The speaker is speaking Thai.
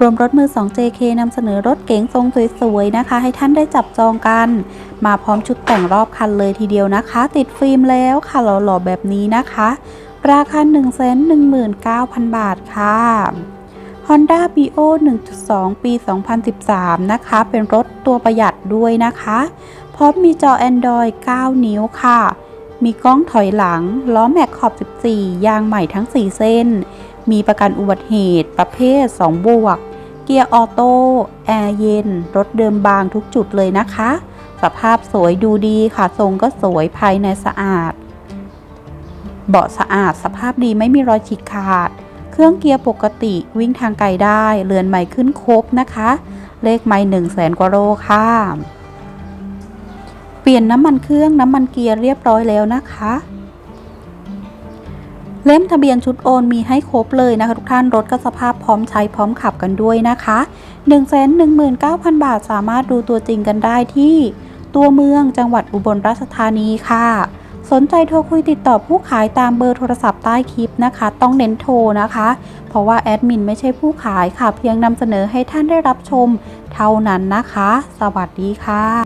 รวมรถมือ 2 JK นำเสนอรถเก๋งทรงสวยๆนะคะ ให้ท่านได้จับจองกัน มาพร้อมชุดแต่งรอบคันเลยทีเดียวนะคะ ติดฟิล์มแล้วค่ะหล่อๆแบบนี้นะคะ ราคา 119,000 บาทค่ะ Honda Bio 1.2 ปี 2013 นะคะ เป็นรถตัวประหยัดด้วยนะคะ พร้อมมีจอ Android 9 นิ้วค่ะ มีกล้องถอยหลัง ล้อแม็กขอบ 14 ยางใหม่ทั้ง 4 เส้นมีประกันอุบัติเหตุประเภท 2 บวก เกียร์ออโต้แอร์เย็น รถเดิมบางทุกจุดเลยนะคะ สภาพสวยดูดีค่ะทรงก็สวยภายในสะอาด เบาะสะอาดสภาพดีไม่มีรอยฉีกขาด เครื่องเกียร์ปกติวิ่งทางไกลได้เรือนใหม่ขึ้นครบนะคะ เลขไม่หนึ่งแสนกว่าโลค่ะเปลี่ยนน้ำมันเครื่องน้ำมันเกียร์เรียบร้อยแล้วนะคะ เล่มทะเบียนชุดโอนมีให้ครบเลยนะคะทุกท่านรถก็สภาพพร้อมใช้พร้อมขับกันด้วยนะคะ 119,000 บาทสามารถดูตัวจริงกันได้ที่ ตัวเมืองจังหวัดอุบลราชธานีค่ะ สนใจโทรคุยติดต่อผู้ขายตามเบอร์โทรศัพท์ใต้คลิปนะคะ ต้องเน้นโทรนะคะ เพราะว่าแอดมินไม่ใช่ผู้ขายค่ะ เพียงนำเสนอให้ท่านได้รับชม เท่านั้นนะคะ สวัสดีค่ะ